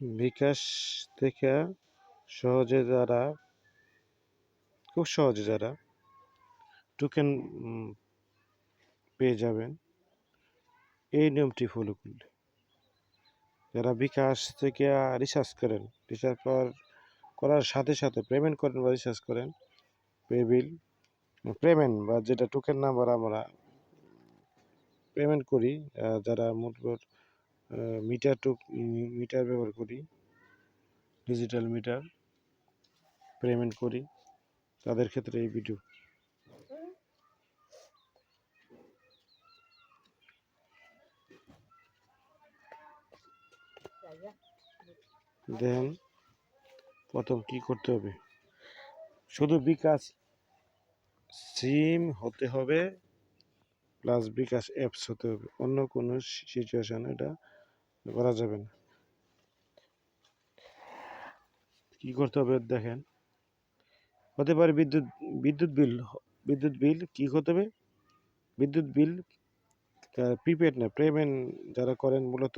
বিকাশ থেকে সহজে যারা, খুব সহজে যারা টোকেন পেয়ে যাবেন, এই নিয়মটি ফলো করলে। যারা বিকাশ থেকে রিসার্চ করেন রিসার্চ করার করার সাথে সাথে পেমেন্ট করেন বা রিসার্চ করেন পে বিল পেমেন্ট বা যেটা টোকেন নাম্বার আমরা পেমেন্ট করি যারা মোট মিটার টু মিটার ব্যবহার করি ডিজিটাল মিটার পেমেন্ট করি, তাদের ক্ষেত্রে এই ভিডিও দেন প্রথম কি করতে হবে? শুধু বিকাশ সিম হতে হবে প্লাস বিকাশ অ্যাপস হতে হবে। অন্য কোনো সিচুয়েশন এটা করা যাবে না। কি করতে হবে দেখেন। হতে পারে বিদ্যুৎ বিদ্যুৎ বিল বিদ্যুৎ বিল কি হতে হবে? বিদ্যুৎ বিল প্রিপেড না পেমেন্ট যারা করেন মূলত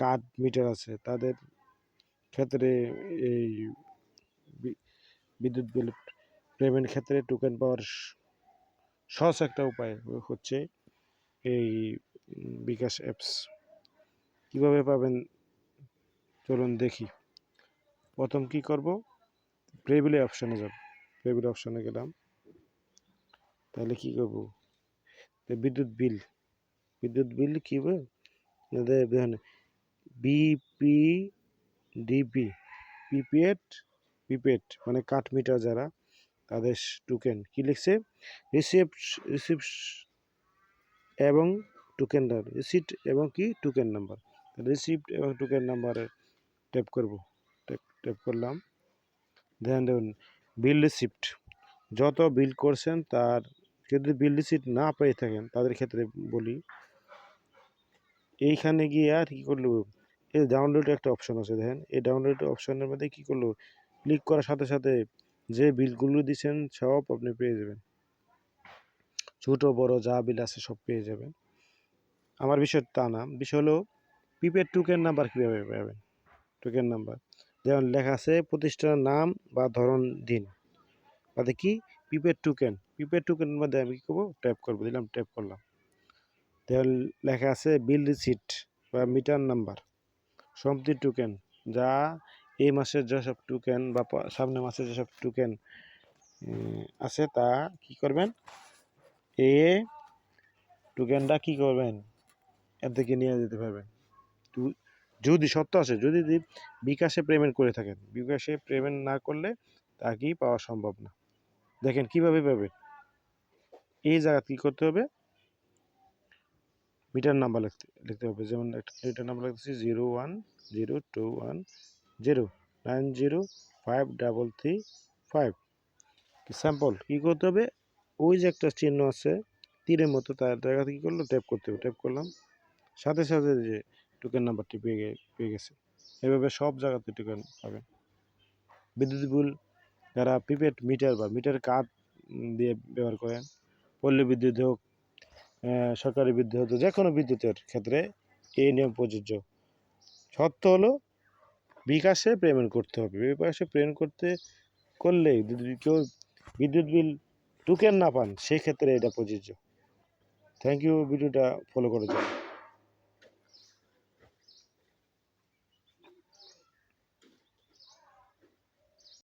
কার্ড মিটার আছে, তাদের ক্ষেত্রে এই বিদ্যুৎ বিল পেমেন্ট ক্ষেত্রে টোকেন পাওয়ার সহজ একটা উপায় হচ্ছে এই বিকাশ অ্যাপস কীভাবে পাবেন? চলুন দেখি। প্রথম কি করব? প্রেবিলে অপশানে যাব। প্রেবিলে অপশানে গেলাম। তাহলে কি করব? বিদ্যুৎ বিল। বিদ্যুৎ বিল কি হবে বিপি ডিপি পিপিএড পিপেড মানে কাঠ মিটার যারা, তাদের টোকেন কি লিখছে? রিসিপ্ট রিসিপ্ট এবং টোকেন রিসিপ্ট এবং কি? টোকেন নাম্বার রিসিপ্ট এবং টোকেন নাম্বারে ট্যাপ করব। ট্যাপ করলাম। দেন দেখুন বিল রিসিপ্ট যত বিল করছেন তার, যদি বিল রিসিপ্ট না পেয়ে থাকেন, তাদের ক্ষেত্রে বলি, এইখানে গিয়ে আর কী করল এই ডাউনলোড একটা অপশন আছে, দেখেন। এই ডাউনলোড অপশনের মধ্যে কী করল? ক্লিক করার সাথে সাথে যে বিলগুলো দিচ্ছেন সব আপনি পেয়ে যাবেন। ছোট, বড় যা বিল আছে সব পেয়ে যাবেন। আমার বিষয় তা না। বিষয় হলো প্রিপেড টোকেন নাম্বার কীভাবে পাবেন? টোকেন নাম্বার যেমন লেখা আছে, প্রতিষ্ঠানের নাম বা ধরন দিন। তাতে কি? প্রিপেড টোকেন প্রিপেড টোকেনের মধ্যে আমি কী করব? ট্যাপ করব। দিলাম ট্যাপ করলাম। তাহলে লেখা আছে বিল রিসিট বা মিটার নাম্বার সম্পত্তির টোকেন যা এই মাসের যেসব টোকেন বা প- সামনের মাসে যেসব টোকেন আছে তা কি করবেন? এ টোকেনটা কি করবেন? এর থেকে নিয়ে যেতে পারবেন। যদি সত্য আছে, যদি বিকাশে পেমেন্ট করে থাকেন, বিকাশে পেমেন্ট না করলে তা কি পাওয়া সম্ভব না। দেখেন কীভাবে পাবেন এই জায়গা কি করতে হবে? মিটার নাম্বার লিখতে লিখতে হবে। যেমন একটা মিটার নাম্বার লিখতেছি zero one, zero two one, zero nine, zero five, double three, five. Sample কী করতে হবে? ওই যে একটা চিহ্ন আছে, তীরের মতো, তার জায়গাতে কী করল? ট্যাপ করতে হবে। ট্যাপ করলাম। সাথে সাথে যে টোকেন নাম্বারটি পেয়ে পেয়ে গেছে। এভাবে সব জায়গাতে টোকেন পাবেন। বিদ্যুৎ বিল যারা প্রিপেড মিটার বা মিটার কার্ড দিয়ে ব্যবহার করেন, পল্লী বিদ্যুৎ হোক সরকারি বিদ্যুৎ হোক যে কোনো বিদ্যুতের ক্ষেত্রে এই নিয়ম প্রযোজ্য। শর্ত হলো বিকাশে পেমেন্ট করতে হবে। বিকাশে পেমেন্ট করতে করলে যদি কেউ বিদ্যুৎ বিল টোকেন না পান, সেই ক্ষেত্রে এটা প্রযোজ্য। থ্যাংক ইউ ভিডিওটা ফলো করার জন্য।